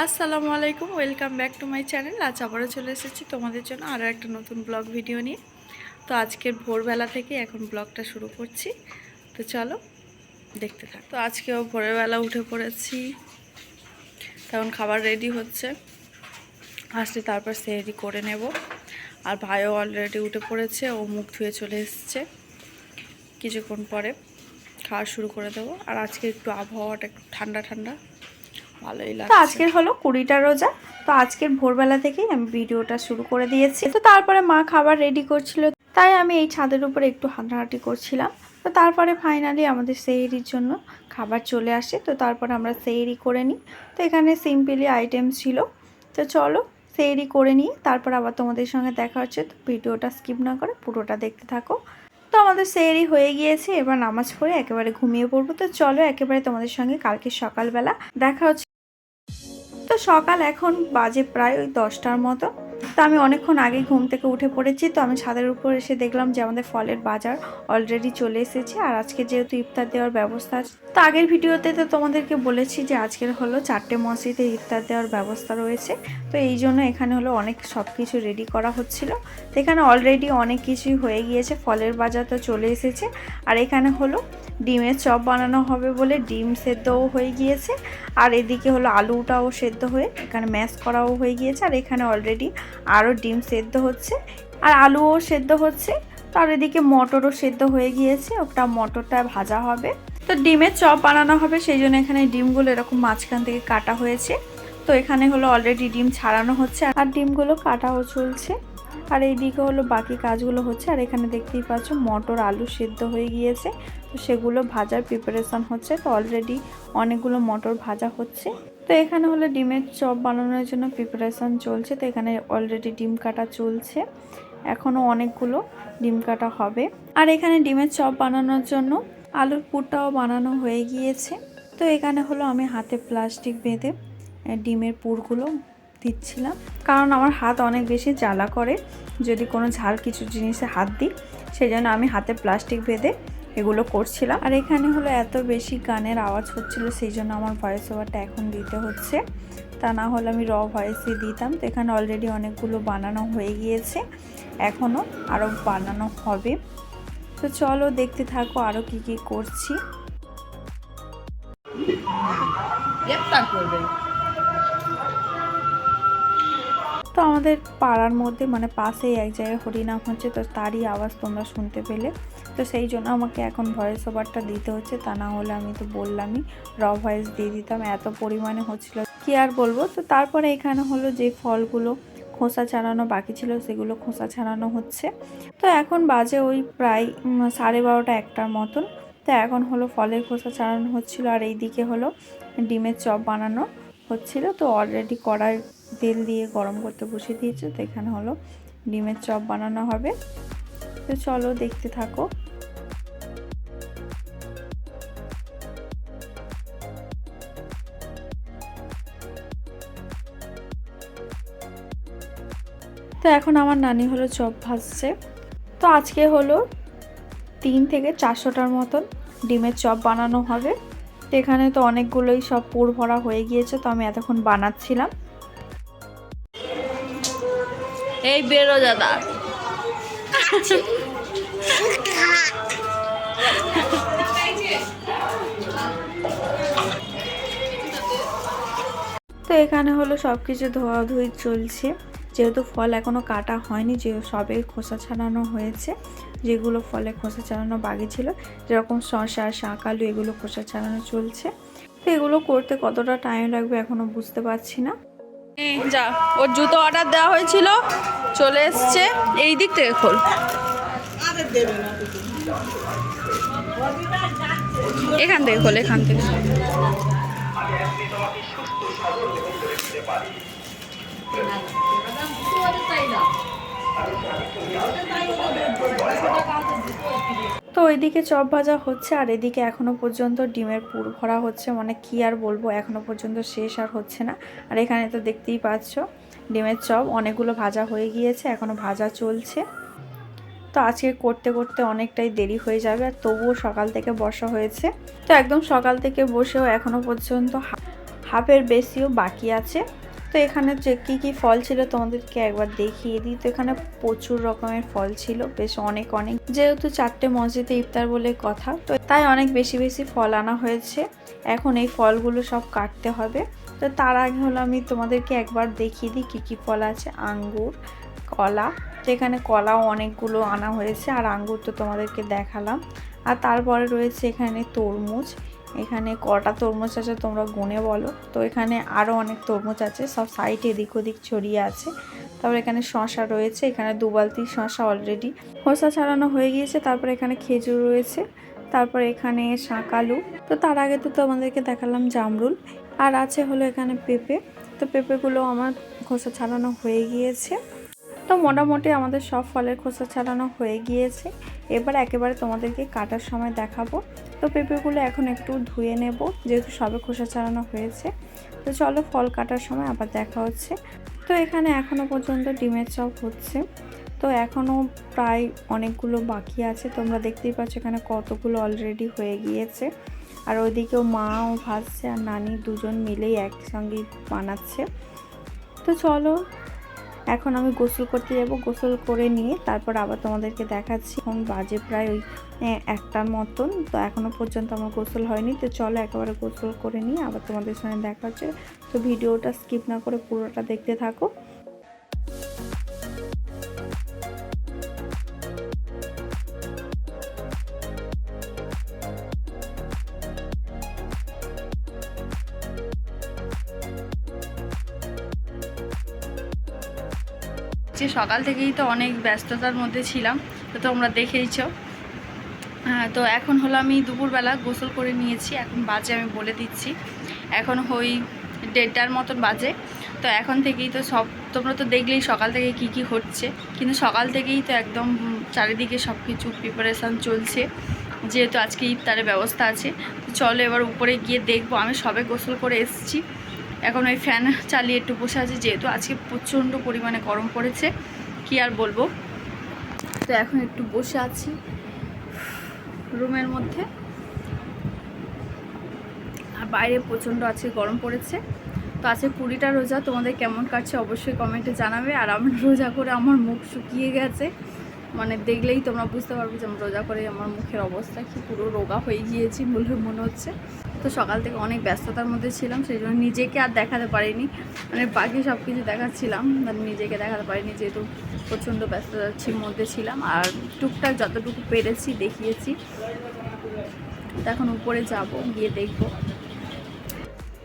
আসসালামু আলাইকুম, welcome back to my channel. আজ আবারও চলে এসেছি তোমাদের জন্য আরও একটা নতুন ব্লগ ভিডিও নিয়ে। তো আজকের ভোরবেলা থেকে এখন ব্লগটা শুরু করছি। তো চলো, দেখতে থাক। তো আজকেও ভোরবেলা উঠে পড়েছি। তখন খাবার রেডি হচ্ছে। আসলে তারপর সেরি করে নেব। আর ভাইও অলরেডি উঠে পড়েছে, ও মুখ ধুয়ে চলে এসছে। কিছুক্ষণ পরে খাওয়া শুরু করে দেবো। আর আজকে একটু আবহাওয়াটা একটু ঠান্ডা ঠান্ডা। ভালোই তো আজকের হলো কুড়িটা রোজা। তো আজকের ভোরবেলা থেকেই আমি ভিডিওটা শুরু করে দিয়েছি। তো তারপরে মা খাবার রেডি করছিল। তাই আমি এই ছাদের উপরে একটু হাঁটাহাঁটি করছিলাম। তো তারপরে ফাইনালি আমাদের সেহরির জন্য খাবার চলে আসে। তো তারপরে আমরা সেহরি করে নিই। তো এখানে সিম্পলি আইটেম ছিল। তো চলো সেহরি করে নিই। তারপর আবার তোমাদের সঙ্গে দেখা হচ্ছে। তো ভিডিওটা স্কিপ না করে পুরোটা দেখতে থাকো। তো আমাদের সেহরি হয়ে গিয়েছে। এবার নামাজ পড়ে একেবারে ঘুমিয়ে পড়ব। তো চলো একেবারে তোমাদের সঙ্গে কালকে সকালবেলা দেখা হচ্ছে। তো সকাল, এখন বাজে প্রায় ওই দশটার মতো। তো আমি অনেকক্ষণ আগে ঘুম থেকে উঠে পড়েছি, তো আমি ছাদের উপর এসে দেখলাম যে আমাদের ফলের বাজার অলরেডি চলে এসেছে আর আজকে যেহেতু ইফতার দেওয়ার ব্যবস্থা আছে, তো আগের ভিডিওতে তো তোমাদেরকে বলেছি যে আজকের হলো চারটে মসজিদে ইফতার দেওয়ার ব্যবস্থা রয়েছে। তো এই জন্য এখানে হলো অনেক সব কিছু রেডি করা হচ্ছিল। তো এখানে অলরেডি অনেক কিছুই হয়ে গিয়েছে, ফলের বাজার তো চলে এসেছে। আর এখানে হলো ডিমের চপ বানানো হবে বলে ডিম সেদ্ধও হয়ে গিয়েছে। আর এদিকে হলো আলুটাও সেদ্ধ হয়ে এখানে ম্যাশ করাও হয়ে গিয়েছে। আর এখানে অলরেডি আরও ডিম সেদ্ধ হচ্ছে। আর আলুও সেদ্ধ হচ্ছে। তার এদিকে মটরও সেদ্ধ হয়ে গিয়েছে। ওটা মটরটা ভাজা হবে। তো ডিমের চপ বানানো হবে, সেই জন্য এখানে ডিমগুলো এরকম মাঝখান থেকে কাটা হয়েছে। তো এখানে হলো অলরেডি ডিম ছাড়ানো হচ্ছে। আর ডিমগুলো কাটাও চলছে। আর এইদিকে হলো বাকি কাজগুলো হচ্ছে, আর এখানে দেখতেই পাচ্ছ মটর আলু সেদ্ধ হয়ে গিয়েছে। তো সেগুলো ভাজার প্রিপারেশন হচ্ছে। তো অলরেডি অনেকগুলো মটর ভাজা হচ্ছে। তো এখানে হলো ডিমের চপ বানানোর জন্য প্রিপারেশন চলছে। তো এখানে অলরেডি ডিম কাটা চলছে। এখনও অনেকগুলো ডিম কাটা হবে। আর এখানে ডিমের চপ বানানোর জন্য আলুর পুরটাও বানানো হয়ে গিয়েছে। তো এখানে হলো আমি হাতে প্লাস্টিক বেঁধে ডিমের পুরগুলো দিচ্ছিলাম। কারণ আমার হাত অনেক বেশি জ্বালা করে। যদি কোনো ঝাল কিছু জিনিসে হাত দিই সেই জন্য আমি হাতে প্লাস্টিক বেঁধে এগুলো করছিলাম। আর এখানে হলো এত বেশি গানের আওয়াজ হচ্ছিল সেই জন্য আমার ভয়েস ওভারটা এখন দিতে হচ্ছে। তা না হলে আমি র ভয়েসে দিতাম। তো এখানে অলরেডি অনেকগুলো বানানো হয়ে গিয়েছে। এখনও আরও বানানো হবে। তো চলো দেখতে থাকো আরও কি কি করছি। করবে। তো আমাদের পাড়ার মধ্যে মানে পাশেই এক জায়গায় হরিনাম হচ্ছে, তো তারই আওয়াজ তোমরা শুনতে পেলে। তো সেই জন্য আমাকে এখন ভয়েস ওভারটা দিতে হচ্ছে, তা না হলে আমি তো বললামই র ভয়েস দিয়ে দিতাম, এত পরিমাণে হচ্ছিল। কি আর বলব? তো তারপরে এখানে হলো যে ফলগুলো খোসা ছাড়ানো বাকি ছিল, সেগুলো খোসা ছাড়ানো হচ্ছে। তো এখন বাজে ওই প্রায় সাড়ে বারোটা একটার মতন। তো এখন হলো ফলের খোসা ছাড়ানো হচ্ছিল, আর এই দিকে হলো ডিমের চপ বানানো হচ্ছিল। তো অলরেডি কড়াই তেল দিয়ে গরম করতে বসিয়ে দিয়েছে, তো এখানে হলো ডিমের চপ বানানো হবে। তো চলো দেখতে থাকো। তো এখন আমার নানি হলো চপ ভাজছে। তো আজকে হলো তিন থেকে চারশোটার মতন ডিমের চপ বানানো হবে। এখানে তো অনেকগুলোই সব পুর ভরা হয়ে গিয়েছে, তো আমি এতক্ষণ বানাচ্ছিলাম। এই বেরো দাদা। তো এখানে হলো সব কিছু ধোয়াধুয়ি চলছে। যেহেতু ফল এখনও কাটা হয়নি, যে সবে খোসা ছাড়ানো হয়েছে, যেগুলো ফলে খোসা ছাড়ানো বাকি ছিল, যেরকম শসা শাকালু এগুলো খোসা ছাড়ানো চলছে। তো এগুলো করতে কতটা টাইম লাগবে এখনও বুঝতে পারছি না। যা। ওর জুতো অর্ডার দেওয়া হয়েছিল, চলে এসছে। এই দিক থেকে খোল। এখান থেকে খোল, এখান থেকে। তো ওইদিকে চপ ভাজা হচ্ছে আর এদিকে এখনও পর্যন্ত ডিমের পুর ভরা হচ্ছে। মানে কি আর বলব, এখনও পর্যন্ত শেষ আর হচ্ছে না। আর এখানে তো দেখতেই পাচ্ছ, ডিমের চপ অনেকগুলো ভাজা হয়ে গিয়েছে, এখনও ভাজা চলছে। তো আজকে করতে করতে অনেকটাই দেরি হয়ে যাবে আর তবুও সকাল থেকে বসা হয়েছে। তো একদম সকাল থেকে বসেও এখনও পর্যন্ত হাফের বেশিও বাকি আছে। তো এখানে যে কী কী ফল ছিল তোমাদেরকে একবার দেখিয়ে দিই। তো এখানে প্রচুর রকমের ফল ছিল, বেশ অনেক অনেক। যেহেতু চারটে মসজিদে ইফতার বলে কথা, তো তাই অনেক বেশি বেশি ফল আনা হয়েছে। এখন এই ফলগুলো সব কাটতে হবে। তো তার আগে হলো আমি তোমাদেরকে একবার দেখিয়ে দিই কী কী ফল আছে। আঙ্গুর, কলা, তো এখানে কলাও অনেকগুলো আনা হয়েছে। আর আঙ্গুর তো তোমাদেরকে দেখালাম। আর তারপরে রয়েছে এখানে তরমুজ। এখানে কটা তরমুজ আছে তোমরা গুনে বলো। তো এখানে আরও অনেক তরমুজ আছে, সব সাইডে এদিক ওদিক ছড়িয়ে আছে। তারপর এখানে শশা রয়েছে, এখানে দু বালতি শশা অলরেডি খোসা ছাড়ানো হয়ে গিয়েছে, তারপর এখানে খেজুর রয়েছে, তারপর এখানে শাঁকালু তো তার আগে তো তোমাদেরকে দেখালাম জামরুল। আর আছে হলো এখানে পেঁপে। তো পেঁপেগুলো আমার খোসা ছাড়ানো হয়ে গিয়েছে। তো মোটামুটি আমাদের সব ফলের খোসা ছাড়ানো হয়ে গিয়েছে। এবার একেবারে তোমাদেরকে কাটার সময় দেখাবো। তো পেঁপেগুলো এখন একটু ধুয়ে নেব, যেহেতু সবে খোসা ছাড়ানো হয়েছে। তো চলো ফল কাটার সময় আবার দেখা হচ্ছে। তো এখানে এখনও পর্যন্ত ডিমের চপ হচ্ছে। তো এখনও প্রায় অনেকগুলো বাকি আছে। তোমরা দেখতেই পাচ্ছ এখানে কতগুলো অলরেডি হয়ে গিয়েছে। আর ওইদিকেও মাও ভাজছে আর নানি দুজন মিলেই একসঙ্গেই বানাচ্ছে। তো চলো এখন আমি গোসল করতে যাব। গোসল করে নিয়ে তারপর আবার তোমাদেরকে দেখাচ্ছি। এখন বাজে প্রায় ওই একটার মতন। তো এখনও পর্যন্ত আমার গোসল হয়নি। তো চলো একেবারে গোসল করে নিয়ে আবার তোমাদের সঙ্গে দেখা হচ্ছে। তো ভিডিওটা স্কিপ না করে পুরোটা দেখতে থাকো। সকাল থেকেই তো অনেক ব্যস্ততার মধ্যে ছিলাম তো তোমরা দেখেইছ। হ্যাঁ, তো এখন হলো আমি দুপুরবেলা গোসল করে নিয়েছি এখন বাজে আমি বলে দিচ্ছি। এখন ওই দেড়টার মতন বাজে তো এখন থেকেই তো সব তোমরা তো দেখলেই সকাল থেকে কি কি হচ্ছে। কিন্তু সকাল থেকেই তো একদম চারিদিকে সব কিছু প্রিপারেশান চলছে যেহেতু আজকে ইফতারের ব্যবস্থা আছে। চলো এবার উপরে গিয়ে দেখব আমি সবে গোসল করে এসেছি। এখন ওই ফ্যান চালিয়ে একটু বসে আছি, যেহেতু আজকে প্রচণ্ড পরিমাণে গরম পড়েছে, কি আর বলব? তো এখন একটু বসে আছি রুমের মধ্যে। আর বাইরে প্রচণ্ড আজকে গরম পড়েছে। তো আজকে কুড়িটা রোজা, তোমাদের কেমন কাটছে অবশ্যই কমেন্টে জানাবে। আর আমার রোজা করে আমার মুখ শুকিয়ে গেছে। মানে দেখলেই তোমরা বুঝতে পারবে যে আমার রোজা করে আমার মুখের অবস্থা কি পুরো রোগা হয়ে গিয়েছি বলে মনে হচ্ছে। তো সকাল থেকে অনেক ব্যস্ততার মধ্যে ছিলাম, সেই জন্য নিজেকে আর দেখাতে পারিনি। মানে বাকি সব কিছু দেখাচ্ছিলাম মানে নিজেকে দেখাতে পারিনি যেহেতু প্রচণ্ড ব্যস্ততার মধ্যে ছিলাম। আর টুকটাক যতটুকু পেরেছি, দেখিয়েছি। তো এখন উপরে যাব, গিয়ে দেখব।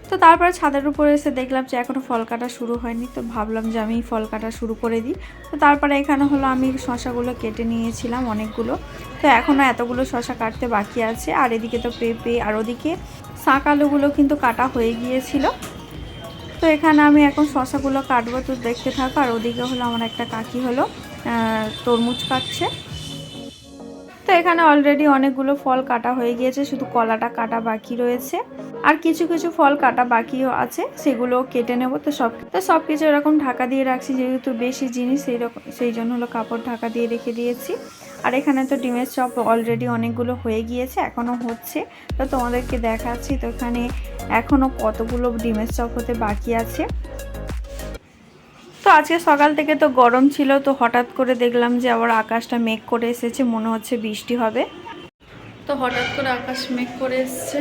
তো তারপরে ছাদের উপরে এসে দেখলাম যে এখনও ফল কাটা শুরু হয়নি, তো ভাবলাম যে আমি ফল কাটা শুরু করে দিই। তো তারপরে এখানে হলো আমি শশাগুলো কেটে নিয়েছিলাম অনেকগুলো। তো এখনও এতগুলো শশা কাটতে বাকি আছে। আর এদিকে তো পেঁপে আর ওদিকে শাক আলুগুলো কিন্তু কাটা হয়ে গিয়েছিল। তো এখানে আমি এখন শশাগুলো কাটবো, তো দেখতে থাকো। আর ওদিকে হলো আমার একটা কাকি হলো তরমুজ কাটছে। তো এখানে অলরেডি অনেকগুলো ফল কাটা হয়ে গিয়েছে, শুধু কলাটা কাটা বাকি রয়েছে। আর কিছু কিছু ফল কাটা বাকিও আছে সেগুলো কেটে নেব। তো সব তো সব কিছু এরকম ঢাকা দিয়ে রাখছি, যেহেতু বেশি জিনিস সেই রকম সেই জন্য হলো কাপড় ঢাকা দিয়ে রেখে দিয়েছি। আর এখানে তো ডিমের চপ অলরেডি অনেকগুলো হয়ে গিয়েছে এখনও হচ্ছে। তো তোমাদেরকে দেখাচ্ছি, তো এখানে এখনও কতগুলো ডিমের চপ হতে বাকি আছে। তো আজকে সকাল থেকে তো গরম ছিল, তো হঠাৎ করে দেখলাম যে আবার আকাশটা মেঘ করে এসেছে, মনে হচ্ছে বৃষ্টি হবে। তো হঠাৎ করে আকাশ মেঘ করে এসছে,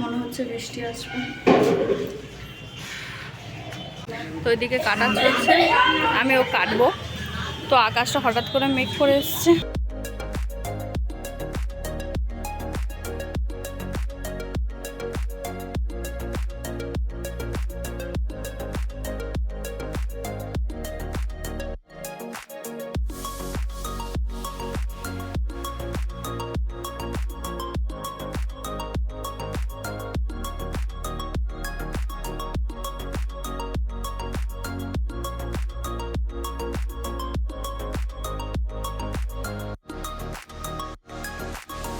মনে হচ্ছে বৃষ্টি আসবে। তো এদিকে কাটা চলছে, আমিও কাটবো। তো আকাশটা হঠাৎ করে মেঘ করে এসছে।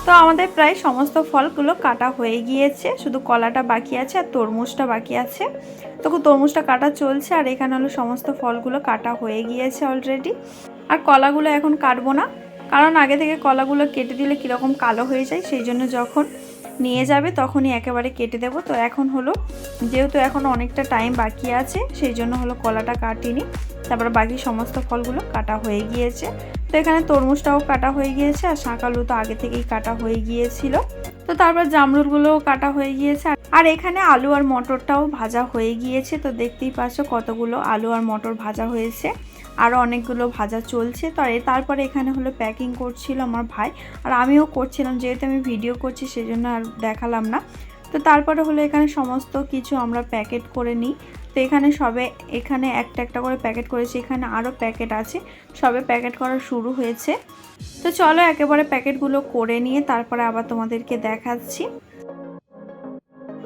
তো আমাদের প্রায় সমস্ত ফলগুলো কাটা হয়ে গিয়েছে। শুধু কলাটা বাকি আছে আর তরমুজটা বাকি আছে। তো তরমুজটা কাটা চলছে আর এখানে হলো সমস্ত ফলগুলো কাটা হয়ে গিয়েছে অলরেডি আর কলাগুলো এখন কাটবো না, কারণ আগে থেকে কলাগুলো কেটে দিলে কীরকম কালো হয়ে যায়, সেই জন্য যখন নিয়ে যাবে, তখনই একেবারে কেটে দেব। তো এখন হলো, যেহেতু এখন অনেকটা টাইম বাকি আছে, সেই জন্য হলো কলাটা কাটিনি। তারপর বাকি সমস্ত ফলগুলো কাটা হয়ে গিয়েছে। তো এখানে তরমুজটাও কাটা হয়ে গিয়েছে, আর শাঁকালু তো আগে থেকেই কাটা হয়ে গিয়েছিল। তো তারপর জামরুলগুলোও কাটা হয়ে গিয়েছে আর এখানে আলু আর মটরটাও ভাজা হয়ে গিয়েছে, তো দেখতেই পাচ্ছ কতগুলো আলু আর মটর ভাজা হয়েছে। আরও অনেকগুলো ভাজা চলছে, তো তারপরে এখানে হলো প্যাকিং করছিল আমার ভাই। আর আমিও করছিলাম, যেহেতু আমি ভিডিও করছি সেজন্য আর দেখালাম না। তো তারপরে হলো এখানে সমস্ত কিছু আমরা প্যাকেট করে নিই। তো এখানে সবে এখানে একটা একটা করে প্যাকেট করেছি, এখানে আরও প্যাকেট আছে। সবে প্যাকেট করা শুরু হয়েছে। তো চলো একেবারে প্যাকেটগুলো করে নিয়ে তারপরে আবার তোমাদেরকে দেখাচ্ছি।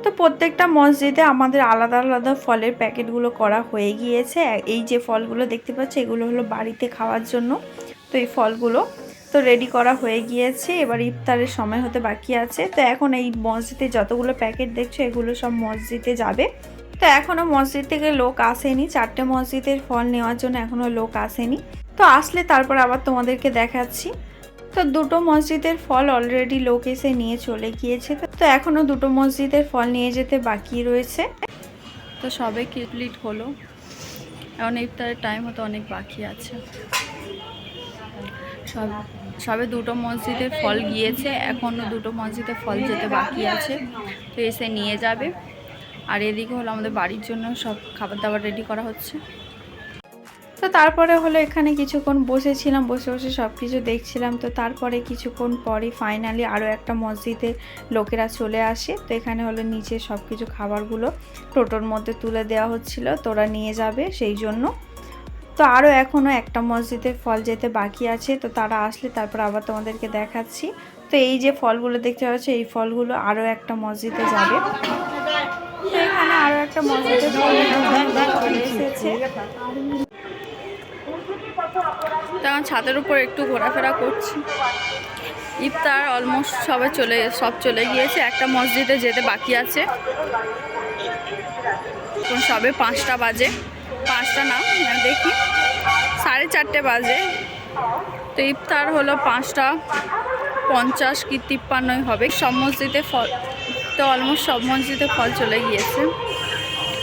তো প্রত্যেকটা মসজিদে আমাদের আলাদা আলাদা ফলের প্যাকেটগুলো করা হয়ে গিয়েছে। এই যে ফলগুলো দেখতে পাচ্ছ, এগুলো হলো বাড়িতে খাওয়ার জন্য। তো এই ফলগুলো তো রেডি করা হয়ে গিয়েছে। এবার ইফতারের সময় হতে বাকি আছে। তো এখন এই মসজিদে যতগুলো প্যাকেট দেখছ, এগুলো সব মসজিদে যাবে। তো এখনও মসজিদ থেকে লোক আসেনি। চারটে মসজিদের ফল নেওয়ার জন্য এখনও লোক আসেনি। তো আসলে তারপর আবার তোমাদেরকে দেখাচ্ছি। তো দুটো মসজিদের ফল অলরেডি লোক এসে নিয়ে চলে গিয়েছে। তো- এখনও দুটো মসজিদের ফল নিয়ে যেতে বাকি রয়েছে। তো সবে কমপ্লিট হলো। এখন ইফতারের টাইম হতো অনেক বাকি আছে। সব, সবে দুটো মসজিদের ফল গিয়েছে এখনও দুটো মসজিদে ফল যেতে বাকি আছে। তো এসে নিয়ে যাবে। আর এদিকে হলো আমাদের বাড়ির জন্য সব খাবার দাবার রেডি করা হচ্ছে। তো তারপরে হলো এখানে কিছুক্ষণ বসেছিলাম, বসে বসে সব কিছু দেখছিলাম। তো তারপরে কিছুক্ষণ পরে ফাইনালি আরও একটা মসজিদে লোকেরা চলে আসে। তো এখানে হলো নিচে সব কিছু খাবারগুলো টোটোর মধ্যে তুলে দেওয়া হচ্ছিল, তোরা নিয়ে যাবে সেই জন্য। তো আরও এখনও একটা মসজিদের ফল যেতে বাকি আছে, তো তারা আসলে তারপর আবার তোমাদেরকে দেখাচ্ছি। তো এই যে ফলগুলো দেখতে পাচ্ছ, এই ফলগুলো আরও একটা মসজিদে যাবে। এখানে আরও একটা মসজিদে ফল এসেছে। তখন ছাদের উপর একটু ঘোরাফেরা করছি। ইফতার অলমোস্ট সবাই চলে, সব চলে গিয়েছে। একটা মসজিদে যেতে বাকি আছে। এখন সবে পাঁচটা বাজে। পাঁচটা না মানে দেখি। সাড়ে চারটে বাজে। তো ইফতার হলো পাঁচটা পঞ্চাশ কি তিপ্পান্নই হবে। সব মসজিদে ফল, তো অলমোস্ট সব মসজিদে ফল চলে গিয়েছে।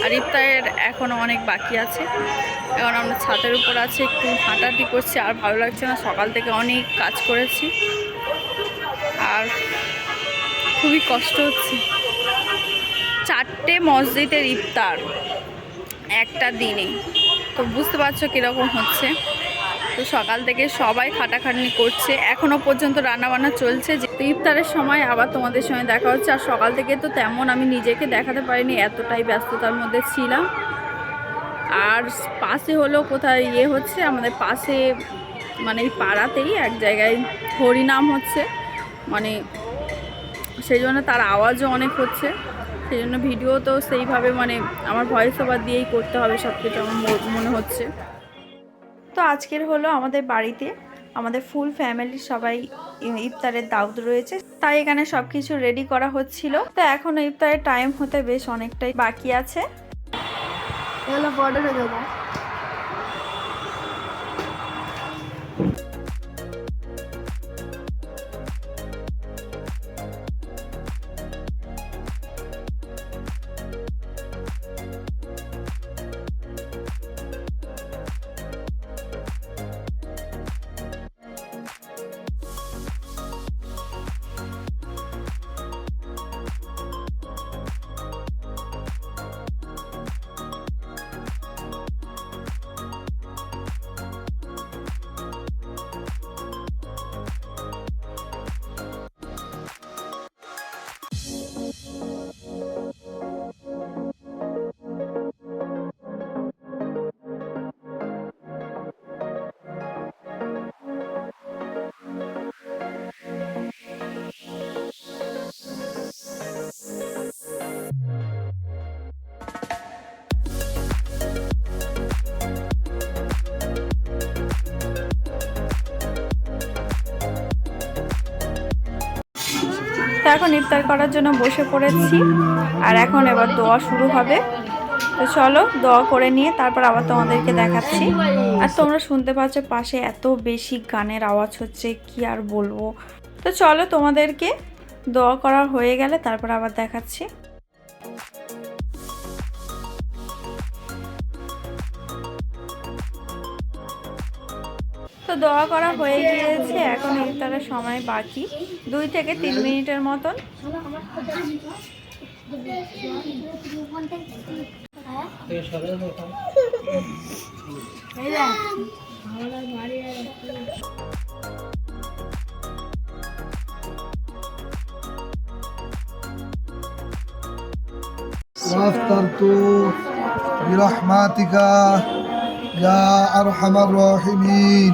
আর ইফতারের এখনও অনেক বাকি আছে। এখন আমরা ছাতের উপর আছে, একটু হাঁটাহাঁটি করছি, আর ভালো লাগছে না, সকাল থেকে অনেক কাজ করেছি। আর খুবই কষ্ট হচ্ছে। চারটে মসজিদের ইফতার একটা দিনে। তো বুঝতে পারছ কীরকম হচ্ছে? তো সকাল থেকে সবাই খাটাখাটনি করছে। এখনও পর্যন্ত রান্নাবান্না চলছে। যে ইফতারের সময় আবার তোমাদের সঙ্গে দেখা হচ্ছে, আর সকাল থেকে তো তেমন আমি নিজেকে দেখাতে পারিনি, এতটাই ব্যস্ততার মধ্যে ছিলাম। আর পাশে হলো কোথায় ইয়ে হচ্ছে, আমাদের পাশে মানে এই পাড়াতেই এক জায়গায় হরিনাম হচ্ছে। মানে সেই জন্য তার আওয়াজও অনেক হচ্ছে। সেই জন্য ভিডিও তো সেইভাবে মানে আমার ভয়েস ওভার দিয়েই করতে হবে সব কিছু আমার মনে হচ্ছে। তো আজকের হলো আমাদের বাড়িতে। আমাদের ফুল ফ্যামিলির সবাই ইফতারের দাউদ রয়েছে। তাই এখানে সব কিছু রেডি করা হচ্ছিল। তো এখনও ইফতারের টাইম হতে বেশ অনেকটাই বাকি আছে। এখন ইফতার করার জন্য বসে পড়েছি। আর এখন এবার দোয়া শুরু হবে। তো চলো, দোয়া করে নিয়ে তারপর আবার তোমাদেরকে দেখাচ্ছি। আর তোমরা শুনতে পাচ্ছ পাশে এত বেশি গানের আওয়াজ হচ্ছে, কি আর বলব? তো চলো তোমাদেরকে দোয়া করা হয়ে গেলে তারপর আবার দেখাচ্ছি। দোয়া করা হয়ে গিয়েছে এখন ইফতারের সময় বাকি দুই থেকে তিন মিনিটের মতন وافطرت برحمتك يا ارحم الراحمين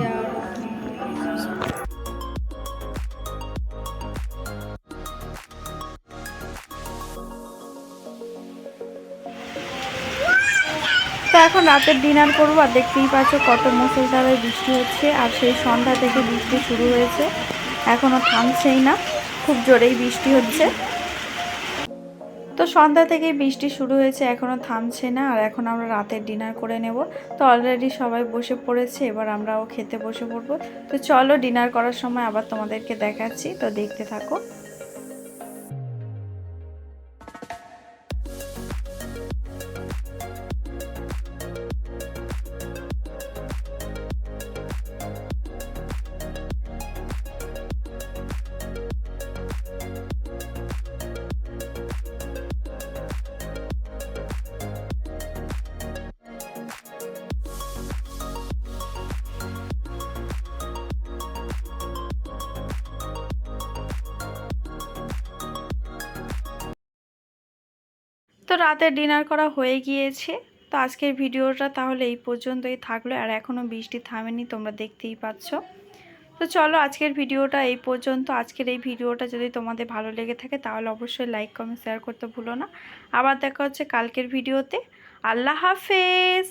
রাতের ডিনার করব, আর দেখতেই পাচ্ছ কত মুসলধারে বৃষ্টি হচ্ছে, আর সেই সন্ধ্যা থেকে বৃষ্টি শুরু হয়েছে। এখনও থামছেই না, খুব জোরেই বৃষ্টি হচ্ছে। তো সন্ধ্যা থেকেই বৃষ্টি শুরু হয়েছে এখনও থামছে না, আর এখন আমরা রাতের ডিনার করে নেব। তো অলরেডি সবাই বসে পড়েছে, এবার আমরাও খেতে বসে পড়ব। তো চলো ডিনার করার সময় আবার তোমাদেরকে দেখাচ্ছি, তো দেখতে থাকো। তো রাতে ডিনার করা হয়ে গিয়েছে। তো আজকের ভিডিওটা তাহলে এই পর্যন্তই থাকল। আর এখনও বৃষ্টি থামেনি, তোমরা দেখতেই পাচ্ছ। তো চলো আজকের ভিডিওটা এই পর্যন্ত। আজকের এই ভিডিওটা যদি তোমাদের ভালো লেগে থাকে, তাহলে অবশ্যই লাইক কমেন্ট শেয়ার করতে ভুলো না। আবার দেখা হচ্ছে কালকের ভিডিওতে। আল্লাহ হাফেজ!